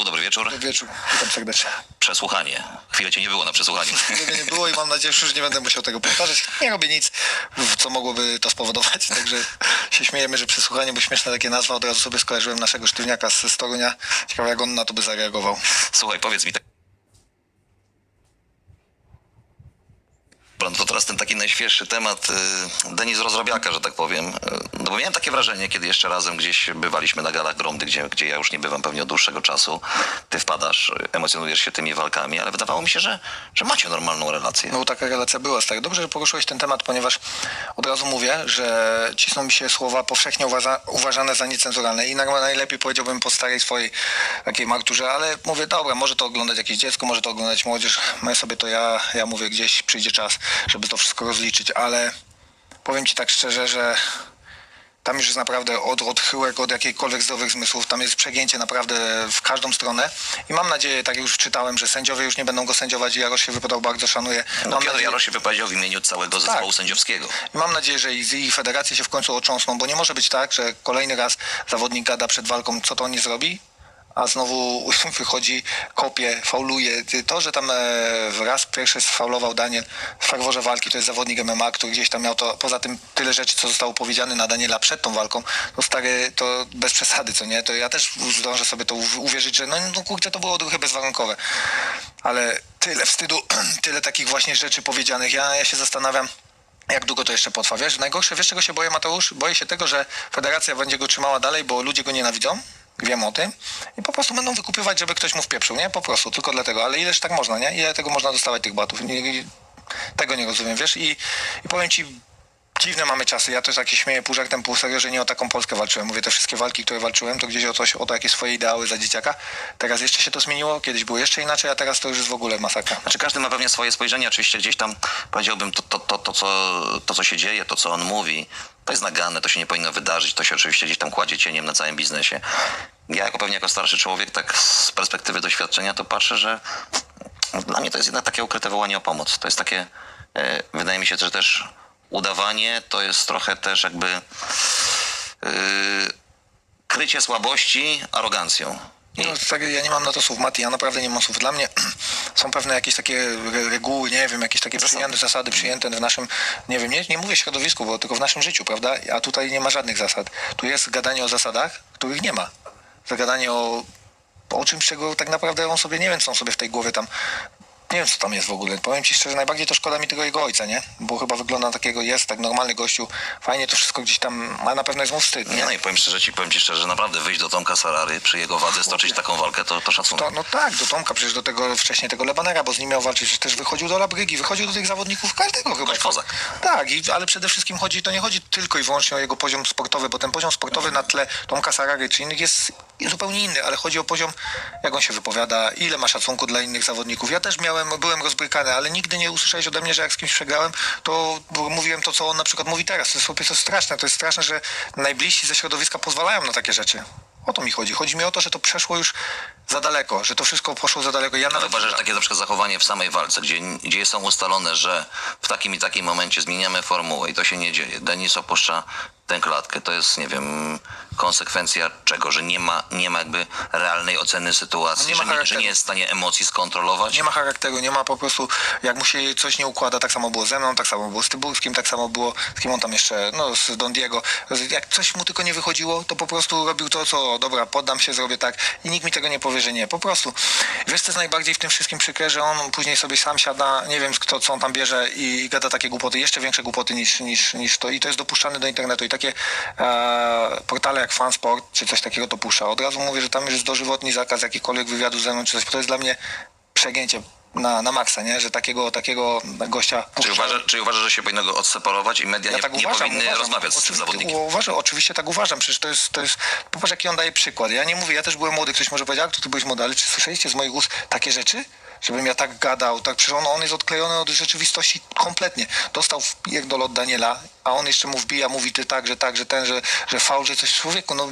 Państwu, dobry wieczór. Wieczór, witam serdecznie. Przesłuchanie. Chwilę cię nie było na przesłuchaniu. Nie było i mam nadzieję, że już nie będę musiał tego powtarzać. Nie robię nic, co mogłoby to spowodować, także się śmiejemy, że przesłuchanie, bo śmieszna takie nazwa, od razu sobie skojarzyłem naszego sztywniaka z z Torunia. Ciekawe jak on na to by zareagował. Słuchaj, powiedz mi tak. To teraz ten taki najświeższy temat, y, Denis Rozrabiaka, że tak powiem. No bo miałem takie wrażenie, kiedy jeszcze razem gdzieś bywaliśmy na galach Gromdy, gdzie, gdzie ja już nie bywam pewnie od dłuższego czasu. Ty wpadasz, emocjonujesz się tymi walkami, ale wydawało mi się, że, że macie normalną relację. No taka relacja była, stary. Dobrze, że poruszyłeś ten temat, ponieważ od razu mówię, że cisną mi się słowa powszechnie uważa, uważane za niecenzuralne i na- najlepiej powiedziałbym po starej swojej takiej marturze, ale mówię, dobra, może to oglądać jakieś dziecko, może to oglądać młodzież, my sobie to ja, ja mówię, gdzieś przyjdzie czas, żeby to wszystko rozliczyć, ale powiem ci tak szczerze, że tam już jest naprawdę od odchyłek, od jakichkolwiek zdrowych zmysłów. Tam jest przegięcie naprawdę w każdą stronę. I mam nadzieję, tak jak już czytałem, że sędziowie już nie będą go sędziować. Jarosz się wypowiadał, bardzo szanuję. No, mam Piotr nadzieję, Jarosz się wypowiedział w imieniu całego zespołu Tak. sędziowskiego. i mam nadzieję, że i, i federacje się w końcu otrząsną, bo nie może być tak, że kolejny raz zawodnik gada przed walką, co to on nie zrobi, a znowu wychodzi, kopie, fauluje. To, że tam e, raz pierwszy sfaulował Daniel w farworze walki, to jest zawodnik MMA, który gdzieś tam miał to, poza tym tyle rzeczy, co zostało powiedziane na Daniela przed tą walką, to stary, to bez przesady, co nie? To ja też zdążę sobie to uw- uwierzyć, że no, no kurczę, to było trochę bezwarunkowe. Ale tyle wstydu, tyle takich właśnie rzeczy powiedzianych. Ja, ja się zastanawiam, jak długo to jeszcze potrwa? Wiesz, najgorsze, wiesz czego się boję, Mateusz? Boję się tego, że federacja będzie go trzymała dalej, bo ludzie go nienawidzą. Wiem o tym. I po prostu będą wykupywać, żeby ktoś mu wpieprzył, nie? Po prostu, tylko dlatego. Ale ileż tak można, nie? Ile tego można dostawać tych batów? Nie, tego nie rozumiem, wiesz? I, I powiem ci, dziwne mamy czasy. Ja też tak się śmieję pół żartem, pół serio, że nie o taką Polskę walczyłem. Mówię, te wszystkie walki, które walczyłem, to gdzieś o coś, o to jakieś swoje ideały za dzieciaka. Teraz jeszcze się to zmieniło, kiedyś było jeszcze inaczej, a teraz to już jest w ogóle masakra. Znaczy każdy ma pewnie swoje spojrzenie, oczywiście gdzieś tam powiedziałbym to, to, to, to, co, to co się dzieje, to co on mówi, to jest nagane, to się nie powinno wydarzyć, to się oczywiście gdzieś tam kładzie cieniem na całym biznesie. Ja jako pewnie jako starszy człowiek, tak z perspektywy doświadczenia, to patrzę, że dla mnie to jest jednak takie ukryte wołanie o pomoc. To jest takie, e, wydaje mi się, że też udawanie to jest trochę też jakby e, krycie słabości arogancją. No, tak, ja nie mam na to słów, Mati, ja naprawdę nie mam słów. Dla mnie są pewne jakieś takie re- reguły, nie wiem, jakieś takie Zasady. zasady przyjęte w naszym, nie wiem, nie, nie mówię środowisku, bo tylko w naszym życiu, prawda? A tutaj nie ma żadnych zasad. Tu jest gadanie o zasadach, których nie ma. Zagadanie o, o czymś, czego tak naprawdę on sobie, nie wiem, co on sobie w tej głowie tam nie wiem, co tam jest w ogóle. Powiem ci szczerze, najbardziej to szkoda mi tego jego ojca, nie? Bo chyba wygląda na takiego, jest tak normalny gościu, fajnie to wszystko gdzieś tam, ale na pewno jest mu wstyd, Nie, nie? no i powiem szczerze ci, powiem ci szczerze, że naprawdę wyjść do Tomka Sarary przy jego wadze, stoczyć taką walkę, to, to szacunek. To, no tak, do Tomka, przecież do tego wcześniej tego Lebanera, bo z nim miał walczyć, przecież też wychodził do Labrygi, wychodził do tych zawodników każdego chyba. Gość kozak. Tak, i, ale przede wszystkim chodzi, to nie chodzi tylko i wyłącznie o jego poziom sportowy, bo ten poziom sportowy na tle Tomka Sarary czy innych jest zupełnie inny, ale chodzi o poziom, jak on się wypowiada, ile ma szacunku dla innych zawodników. Ja też miałem, byłem rozbrykany, ale nigdy nie usłyszałeś ode mnie, że jak z kimś przegrałem, to mówiłem to, co on na przykład mówi teraz. To jest prostu straszne, to jest straszne, że najbliżsi ze środowiska pozwalają na takie rzeczy. O to mi chodzi. Chodzi mi o to, że to przeszło już za daleko, że to wszystko poszło za daleko. Ja Ale nawet uważasz, że takie na przykład zachowanie w samej walce, gdzie, gdzie są ustalone, że w takim i takim momencie zmieniamy formułę i to się nie dzieje. Denis opuszcza tę klatkę. To jest, nie wiem, konsekwencja czego? Że nie ma, nie ma jakby realnej oceny sytuacji, Nie ma że, nie, że nie jest w stanie emocji skontrolować. Nie ma charakteru, nie ma po prostu, jak mu się coś nie układa, tak samo było ze mną, tak samo było z Tyburskim, tak samo było z kim on tam jeszcze, no z Don Diego. Jak coś mu tylko nie wychodziło, to po prostu robił to, co dobra, poddam się, zrobię tak i nikt mi tego nie powie, że nie. Po prostu. Wiesz, co jest najbardziej w tym wszystkim przykre, że on później sobie sam siada, nie wiem kto, co on tam bierze i, i gada takie głupoty, jeszcze większe głupoty niż, niż, niż to i to jest dopuszczane do internetu i takie e, portale jak Fansport czy coś takiego to puszcza. Od razu mówię, że tam już jest dożywotni zakaz jakikolwiek wywiadu ze mną czy coś, to jest dla mnie przegięcie na, na maksa, nie? Że takiego, takiego gościa Czy uważasz, czy uważasz, że się powinno go odseparować i media Ja nie, tak nie uważam, powinny uważam. rozmawiać z tym zawodnikiem? Uważam, oczywiście tak uważam, przecież to jest, to jest, popatrz jaki on daje przykład. Ja nie mówię, ja też byłem młody, ktoś może powiedzieć, jak to ty byłeś młody, ale czy słyszeliście z moich ust takie rzeczy? Żebym ja tak gadał, tak przecież on, on jest odklejony od rzeczywistości kompletnie. Dostał pierdol od Daniela, a on jeszcze mu wbija, mówi ty tak, że tak, że ten, że, że faul, że coś człowieku, no